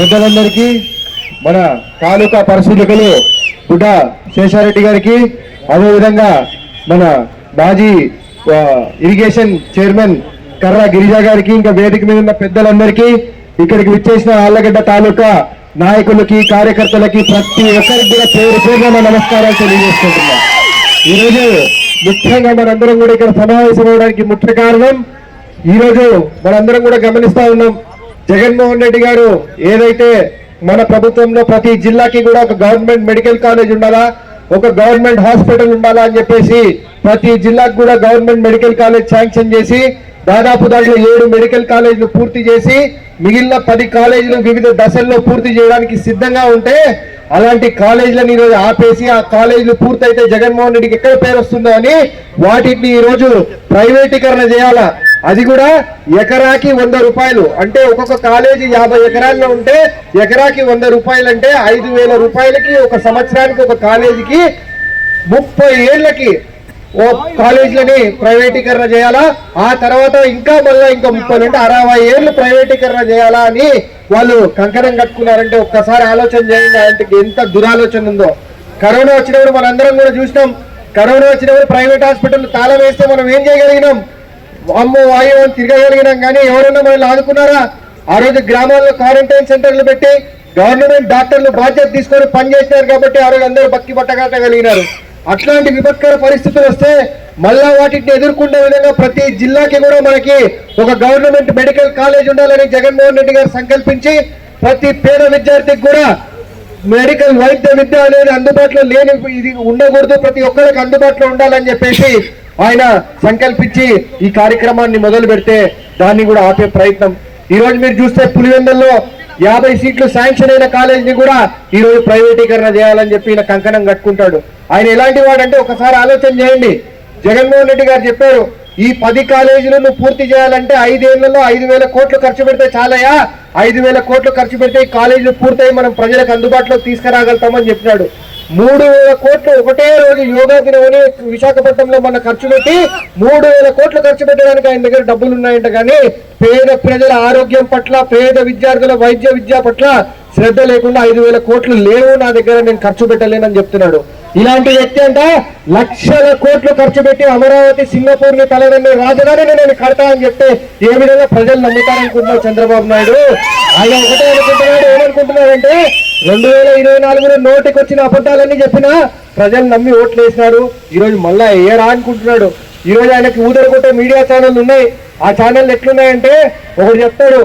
పెద్దలందరికీ మన తాలూకా పరిశీలకులు బుడ్డ శేషారెడ్డి గారికి అదేవిధంగా మన మాజీ ఇరిగేషన్ చైర్మన్ కర్ర గిరిజా గారికి ఇంకా వేదిక మీద ఉన్న పెద్దలందరికీ ఇక్కడికి విచ్చేసిన ఆళ్ళగడ్డ తాలూకా నాయకులకి కార్యకర్తలకి ప్రతి ఒక్కరికి కూడా పేరు పేరున నమస్కారాలు తెలియజేసుకుంటున్నా. ఈరోజు ముఖ్యంగా మనందరం కూడా ఇక్కడ సమావేశం అవడానికి ముఖ్య కారణం ఈరోజు మనందరం కూడా గమనిస్తా ఉన్నాం జగన్మోహన్ రెడ్డి గారు ఏదైతే మన ప్రభుత్వంలో ప్రతి జిల్లాకి కూడా ఒక గవర్నమెంట్ మెడికల్ కాలేజ్ ఉండాలా ఒక గవర్నమెంట్ హాస్పిటల్ ఉండాలా అని చెప్పేసి ప్రతి జిల్లాకు కూడా గవర్నమెంట్ మెడికల్ కాలేజ్ శాంక్షన్ చేసి దాదాపు దాంట్లో ఏడు మెడికల్ కాలేజీలు పూర్తి చేసి మిగిలిన పది కాలేజీలు వివిధ దశల్లో పూర్తి చేయడానికి సిద్ధంగా ఉంటే అలాంటి కాలేజీలను ఈరోజు ఆపేసి ఆ కాలేజీలు పూర్తయితే జగన్మోహన్ రెడ్డికి ఎక్కడ పేరు వస్తుందో అని వాటిని ఈరోజు ప్రైవేటీకరణ చేయాలా? అది కూడా ఎకరాకి వంద రూపాయలు. అంటే ఒక్కొక్క కాలేజీ యాభై ఎకరాల్లో ఉంటే ఎకరాకి వంద రూపాయలు అంటే ఐదు వేల రూపాయలకి ఒక సంవత్సరానికి ఒక కాలేజీకి ముప్పై ఏళ్ళకి ఓ కాలేజీలని ప్రైవేటీకరణ చేయాలా? ఆ తర్వాత ఇంకా మళ్ళీ ఇంకా ముప్పై అంటే అరవై ఏళ్ళు ప్రైవేటీకరణ చేయాలా అని వాళ్ళు కంకణం కట్టుకున్నారంటే ఒక్కసారి ఆలోచన చేయండి ఆయనకి ఎంత దురాలోచన ఉందో. కరోనా వచ్చినప్పుడు మనందరం కూడా చూసినాం. కరోనా వచ్చినప్పుడు ప్రైవేట్ హాస్పిటల్ తాళం వేస్తే మనం ఏం చేయగలిగినాం? అమ్మో వాయు అని తిరగగలిగినాం కానీ ఎవరైనా మనల్ని ఆదుకున్నారా? ఆ రోజు గ్రామాల్లో క్వారంటైన్ సెంటర్లు పెట్టి గవర్నమెంట్ డాక్టర్లు బాధ్యత తీసుకొని పనిచేసినారు కాబట్టి ఆ రోజు అందరూ బక్కి పట్టగట్టగలిగినారు అట్లాంటి విపత్కర పరిస్థితులు వస్తే మళ్ళా వాటిని ఎదుర్కొనే విధంగా ప్రతి జిల్లాకి కూడా మనకి ఒక గవర్నమెంట్ మెడికల్ కాలేజ్ ఉండాలని జగన్మోహన్ రెడ్డి గారు సంకల్పించి ప్రతి పేద విద్యార్థికి కూడా మెడికల్ వైద్య విద్య అనేది అందుబాటులో లేని ఇది ఉండకూడదు. ప్రతి ఒక్కరికి అందుబాటులో ఉండాలని చెప్పేసి ఆయన సంకల్పించి ఈ కార్యక్రమాన్ని మొదలు పెడితే దాన్ని కూడా ఆపే ప్రయత్నం. ఈ రోజు మీరు చూస్తే పులివెందుల్లో యాభై సీట్లు శాంక్షన్ అయిన కాలేజీని కూడా ఈ రోజు ప్రైవేటీకరణ చేయాలని చెప్పి ఈయన కంకణం కట్టుకుంటాడు. ఆయన ఎలాంటి వాడంటే ఒకసారి ఆలోచన చేయండి. జగన్మోహన్ రెడ్డి గారు చెప్పారు ఈ పది కాలేజీలను పూర్తి చేయాలంటే ఐదేళ్ళలో ఐదు వేల కోట్లు ఖర్చు పెడితే చాలయా ఐదు వేల కోట్లు ఖర్చు పెడితే ఈ కాలేజీలు పూర్తయి మనం ప్రజలకు అందుబాటులో తీసుకురాగలుగుతామని చెప్పినాడు. మూడు వేల కోట్లు ఒకటే రోజు యోగా దినమని విశాఖపట్నంలో మన ఖర్చు పెట్టి మూడు వేల కోట్లు ఖర్చు పెట్టడానికి ఆయన దగ్గర డబ్బులు ఉన్నాయంట కానీ పేద ప్రజల ఆరోగ్యం పట్ల పేద విద్యార్థుల వైద్య విద్య పట్ల శ్రద్ధ లేకుండా ఐదు వేల కోట్లు లేవు నా దగ్గర నేను ఖర్చు పెట్టలేనని చెప్తున్నాడు. ఇలాంటి వ్యక్తి అంట లక్షల కోట్లు ఖర్చు పెట్టి అమరావతి సింగపూర్ని తలదన్ని రాజధానిని నేను కడతా అని చెప్తే ఏ విధంగా ప్రజలు నమ్ముతారనుకుంటున్నారు చంద్రబాబు నాయుడు? ఆయన ఒకటే అనుకుంటున్నాడు ఏమనుకుంటున్నాడంటే రెండు వేల ఇరవై నాలుగులో నోటికి వచ్చిన అబద్ధాలన్నీ చెప్పినా ప్రజలు నమ్మి ఓట్లు వేసినాడు. ఈరోజు మళ్ళా ఏరా అనుకుంటున్నాడు. ఈరోజు ఆయనకి ఊదరగొట్టే మీడియా ఛానల్ ఉన్నాయి. ఆ ఛానల్ ఎట్లున్నాయంటే ఒకటి చెప్తాడు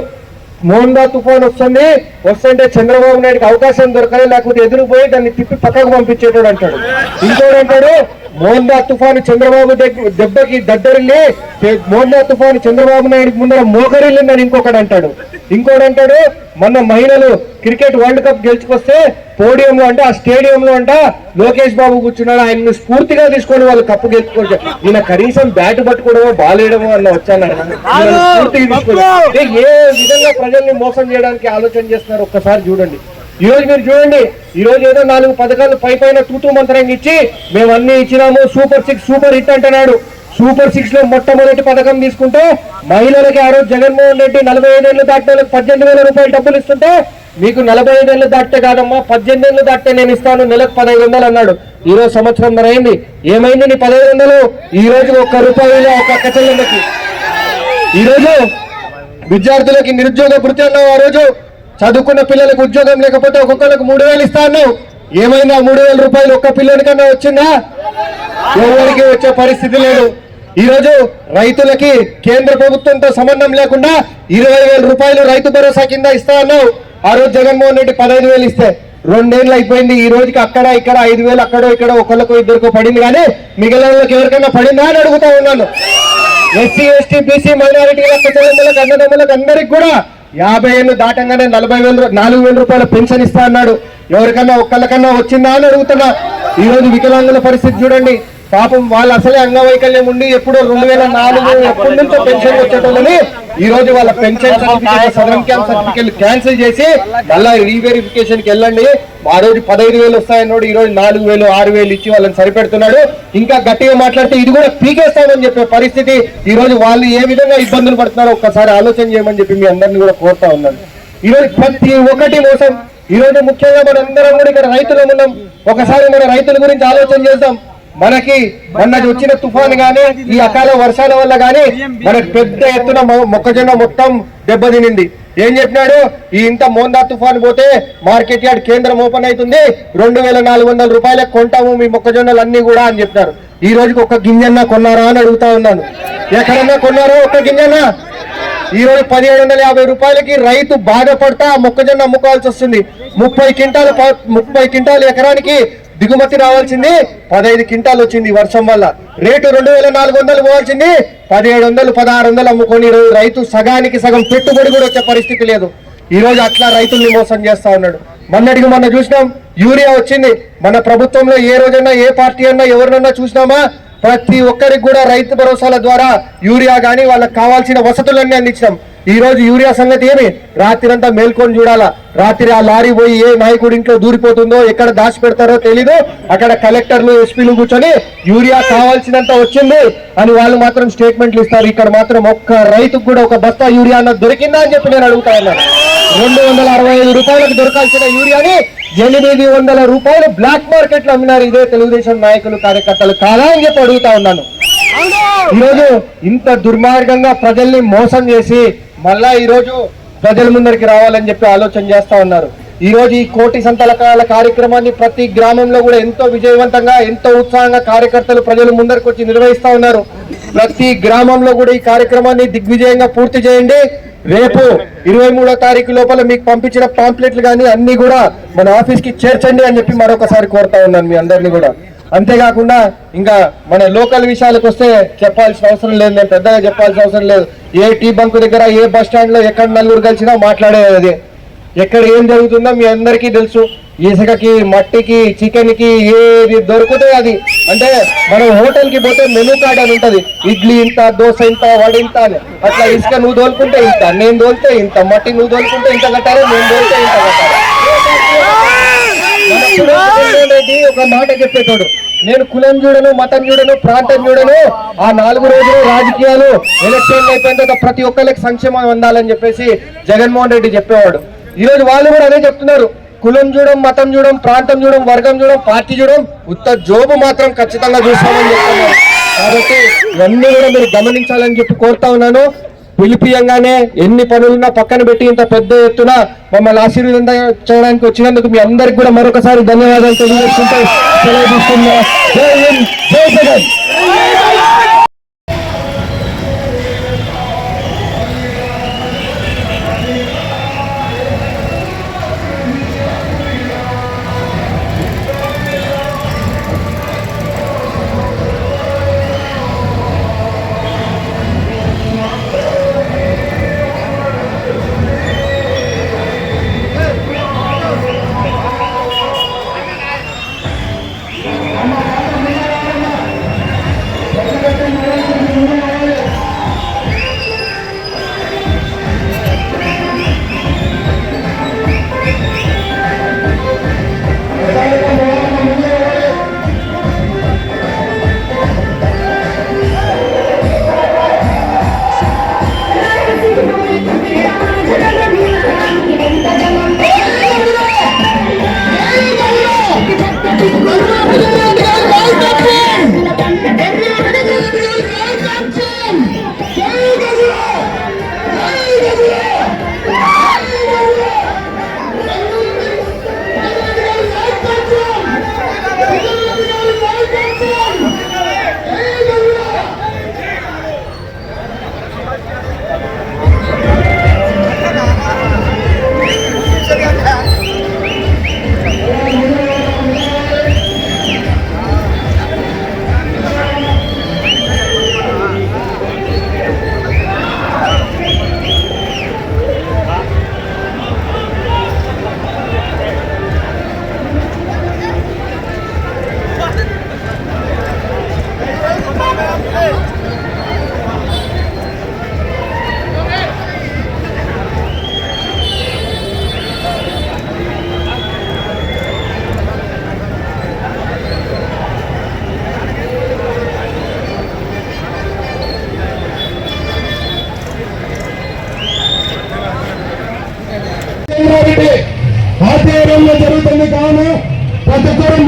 మోహన్దా తుఫాన్ వస్తుంది వస్తుంటే చంద్రబాబు నాయుడుకి అవకాశం దొరకలే లేకపోతే ఎదురుపోయి దాన్ని తిప్పి పక్కకు పంపించేటోడు అంటాడు. ఇంకోడు అంటాడు మోహన్దా తుఫాను చంద్రబాబు దెబ్బకి దద్దరిల్లి చే- మోహన్దా తుఫాను చంద్రబాబు నాయుడికి ముందర మోకరిల్లిందని ఇంకొకడు అంటాడు. ఇంకోడు అంటాడు మొన్న మహిళలు క్రికెట్ వరల్డ్ కప్ గెలుచుకొస్తే పోడియంలో అంటే ఆ స్టేడియంలో అంట లోకేష్ బాబు కూర్చున్నాడు ఆయన్ని స్ఫూర్తిగా తీసుకొని వాళ్ళు కప్పు గెలుచుకోవచ్చు ఈయన కనీసం బ్యాట్ పట్టుకోవడమో బాల్ వేయడమో అన్న వచ్చాను స్ఫూర్తిగా ఏ విధంగా ప్రజల్ని మోసం చేయడానికి ఆలోచన చేస్తున్నారు? ఒక్కసారి చూడండి. ఈ రోజు మీరు చూడండి. ఈ రోజు ఏదో నాలుగు పథకాలు పై పైన తూతూ మంత్రంగా ఇచ్చి మేము అన్ని ఇచ్చినాము సూపర్ సిక్స్ సూపర్ హిట్ అంటున్నాడు. సూపర్ సిక్స్లో మొట్టమొదటి పథకం తీసుకుంటే మహిళలకి ఆ రోజు జగన్మోహన్ రెడ్డి నలభై ఐదేళ్ళు దాటిన వాళ్ళకి పద్దెనిమిది వేల రూపాయలు డబ్బులు ఇస్తుంటే మీకు నలభై ఐదేళ్ళు దాటితే కాదమ్మా పద్దెనిమిది ఏళ్ళు దాటితే నేను ఇస్తాను నెలకు పదహైదు వందలు అన్నాడు. ఈ రోజు సంవత్సరం మరి అయింది. ఏమైంది నీ పదహైదు వందలు? ఈ రోజు ఒక్క రూపాయలు ఒక అక్క చెల్లెళ్ళకి ఈ రోజు విద్యార్థులకి నిరుద్యోగ భృతి అన్నావు ఆ రోజు చదువుకున్న పిల్లలకు ఉద్యోగం లేకపోతే ఒక్కొక్కరికి మూడు వేలు ఇస్తా అన్నావు. ఏమైంది ఆ మూడు వేల రూపాయలు ఒక్క పిల్లనికన్నా వచ్చిందా? ఎవరికి వచ్చే పరిస్థితి లేదు. ఈరోజు రైతులకి కేంద్ర ప్రభుత్వంతో సంబంధం లేకుండా ఇరవై వేల రూపాయలు రైతు భరోసా కింద ఇస్తా అన్నావు. ఆ రోజు జగన్మోహన్ రెడ్డి పదహైదు వేలు ఇస్తే రెండేళ్ళు అయిపోయింది. ఈ రోజుకి అక్కడ ఇక్కడ ఐదు వేలు అక్కడో ఇక్కడ ఒకళ్ళకు ఇద్దరికో పడింది కానీ మిగిలిన ఎవరికైనా పడిందా అని అడుగుతా ఉన్నాను. ఎస్సీ ఎస్టీ బీసీ మైనారిటీలకు చెల్లెమ్మలకు అన్నదమ్ములకు అందరికి కూడా యాభై ఏళ్ళు దాటంగానే నలభై వేలు నాలుగు వేల రూపాయల పెన్షన్ ఇస్తా అన్నాడు. ఎవరికన్నా ఒక్కళ్ళకన్నా వచ్చిందా అని అడుగుతున్నా. ఈ రోజు వికలాంగుల పరిస్థితి చూడండి. పాపం వాళ్ళు అసలే అంగవైకల్యం ఉండి ఎప్పుడో రెండు వేల నాలుగు ఎప్పటి నుంచో పెన్షన్ వచ్చేటోళ్ళని ఈ రోజు వాళ్ళ పెన్షన్ సర్టిఫికేట్ సదరన్ క్యాంప్ సర్టిఫికేట్ క్యాన్సిల్ చేసి మళ్ళా రీవెరిఫికేషన్కి వెళ్ళండి ఆ రోజు పదహైదు వేలు వస్తాయన్నాడు ఈ రోజు నాలుగు వేలు ఆరు వేలు ఇచ్చి వాళ్ళని సరిపెడుతున్నాడు ఇంకా గట్టిగా మాట్లాడితే ఇది కూడా పీకేస్తామని చెప్పే పరిస్థితి ఈ రోజు వాళ్ళు ఏ విధంగా ఇబ్బందులు పడుతున్నారో ఒక్కసారి ఆలోచన చేయమని చెప్పి మీ అందరిని కూడా కోరుతా ఉన్నాను ఈరోజు ప్రతి ఒక్కటి మోసం ఈ రోజు ముఖ్యంగా మన అందరం కూడా ఇక్కడ రైతులం ఉన్నాం ఒకసారి మన రైతుల గురించి ఆలోచన చేద్దాం మనకి మొన్న వచ్చిన తుఫాన్ గానీ ఈ అకాల వర్షాల వల్ల గానీ మనకు పెద్ద ఎత్తున మొక్కజొన్న మొత్తం దెబ్బతినింది. ఏం చెప్పినాడు? ఈ ఇంత మోందా తుఫాన్ పోతే మార్కెట్ యార్డ్ కేంద్రం ఓపెన్ అవుతుంది రెండు వేల నాలుగు వందల రూపాయలకు కొంటాము మీ మొక్కజొన్నలు అన్ని కూడా అని చెప్పినారు. ఈ రోజుకి ఒక్క గింజన్నా కొన్నారా అని అడుగుతా ఉన్నాను. ఎక్కడన్నా కొన్నారా ఒక్క గింజన్నా? ఈ రోజు పదిహేడు వందల యాభై రూపాయలకి రైతు బాధపడతా మొక్కజొన్న అమ్ముకోవాల్సి వస్తుంది. ముప్పై క్వింటాలు ముప్పై క్వింటాలు ఎకరానికి దిగుమతి రావాల్సింది పదహైదు క్వింటాలు వచ్చింది ఈ వర్షం వల్ల. రేటు రెండు వేల నాలుగు వందలు పోవాల్సింది. పదిహేడు వందలు పదహారు వందలు అమ్ముకొని రైతు సగానికి సగం పెట్టుబడి కూడా వచ్చే పరిస్థితి లేదు. ఈ రోజు అట్లా రైతుల్ని మోసం చేస్తా ఉన్నాడు. మొన్నటికి మొన్న చూసినాం యూరియా వచ్చింది. మన ప్రభుత్వంలో ఏ రోజైనా ఏ పార్టీ అన్నా ఎవరినన్నా చూసినామా? ప్రతి ఒక్కరికి కూడా రైతు భరోసాల ద్వారా యూరియా గానీ వాళ్ళకి కావాల్సిన వసతులన్నీ అందించాం ఈ రోజు యూరియా సంగతి ఏమి? రాత్రి అంతా మేల్కొని చూడాలా? రాత్రి ఆ లారీ పోయి ఏ నాయకుడి ఇంట్లో దూరిపోతుందో ఎక్కడ దాచి పెడతారో తెలీదు. అక్కడ కలెక్టర్లు ఎస్పీలు కూర్చొని యూరియా కావాల్సినంత వచ్చింది అని వాళ్ళు మాత్రం స్టేట్మెంట్లు ఇస్తారు. ఇక్కడ మాత్రం ఒక్క రైతుకు కూడా ఒక బస్తా యూరియా అన్నది దొరికిందా అని చెప్పి నేను అడుగుతా ఉన్నాను రెండు వందల అరవై ఐదు రూపాయలకు దొరకాల్సిన యూరియాని ఎనిమిది వందల రూపాయలు బ్లాక్ మార్కెట్లో అమ్మినారు ఇదే తెలుగుదేశం నాయకులు కార్యకర్తలు కాదా అని చెప్పి అడుగుతా ఉన్నాను. ఈరోజు ఇంత దుర్మార్గంగా ప్రజల్ని మోసం చేసి మళ్ళా ఈరోజు ప్రజల ముందరికి రావాలని చెప్పి ఆలోచన చేస్తా ఉన్నారు. ఈరోజు ఈ కోటి సంతలకాల కార్యక్రమాన్ని ప్రతి గ్రామంలో కూడా ఎంతో విజయవంతంగా ఎంతో ఉత్సాహంగా కార్యకర్తలు ప్రజలు ముందరికి వచ్చి నిర్వహిస్తా ఉన్నారు. ప్రతి గ్రామంలో కూడా ఈ కార్యక్రమాన్ని దిగ్విజయంగా పూర్తి చేయండి. రేపు ఇరవై మూడో తారీఖు లోపల మీకు పంపించిన పాంప్లెట్లు కానీ అన్ని కూడా మన ఆఫీస్కి చేర్చండి అని చెప్పి మరొకసారి కోరుతా ఉన్నాను మీ అందరినీ కూడా. అంతేకాకుండా ఇంకా మన లోకల్ విషయాలకు వస్తే చెప్పాల్సిన అవసరం లేదు నేను పెద్దగా చెప్పాల్సిన అవసరం లేదు. ఏ టీ బంక్ దగ్గర ఏ బస్ స్టాండ్లో ఎక్కడ నలుగురు కలిసినా మాట్లాడేది అదే. ఎక్కడ ఏం జరుగుతుందో మీ అందరికీ తెలుసు. ఇసుకకి మట్టికి చికెన్కి ఏది దొరుకుతాయి అది. అంటే మనం హోటల్కి పోతే మెనూ కార్డ్ అని ఉంటది. ఇడ్లీ ఇంత దోశ ఇంత వడ ఇంత అని. అట్లా ఇసుక నువ్వు దోలుకుంటే ఇంత నేను దోలితే ఇంత మట్టి నువ్వు దోలుకుంటే ఇంత కట్టాలి నేను దోలితే ఇంత కట్టాలి. రెడ్డి ఒక మాట చెప్పేటోడు. నేను కులం చూడను మతం చూడను ప్రాంతం చూడను. ఆ నాలుగు రోజులు రాజకీయాలు ఎలక్షన్ అయిపోయిన తర్వాత ప్రతి ఒక్కరికి సంక్షేమం అందాలని చెప్పేసి జగన్మోహన్ రెడ్డి చెప్పేవాడు. ఈరోజు వాళ్ళు కూడా అదే చెప్తున్నారు. కులం చూడం మతం చూడం ప్రాంతం చూడం వర్గం చూడం పార్టీ చూడం ఉత్త జోబు మాత్రం ఖచ్చితంగా చూస్తామని చెప్తున్నారు. కాబట్టి ఇవన్నీ కూడా మీరు గమనించాలని చెప్పి కోరుతా ఉన్నాను. పిలిపియంగానే ఎన్ని పనులున్నా పక్కన పెట్టి ఇంత పెద్ద ఎత్తున మమ్మల్ని ఆశీర్వదించడానికి వచ్చినందుకు మీ అందరికి కూడా మరొకసారి ధన్యవాదాలు తెలియజేసుకుంటూ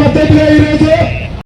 మద్దతుగా ఈరోజు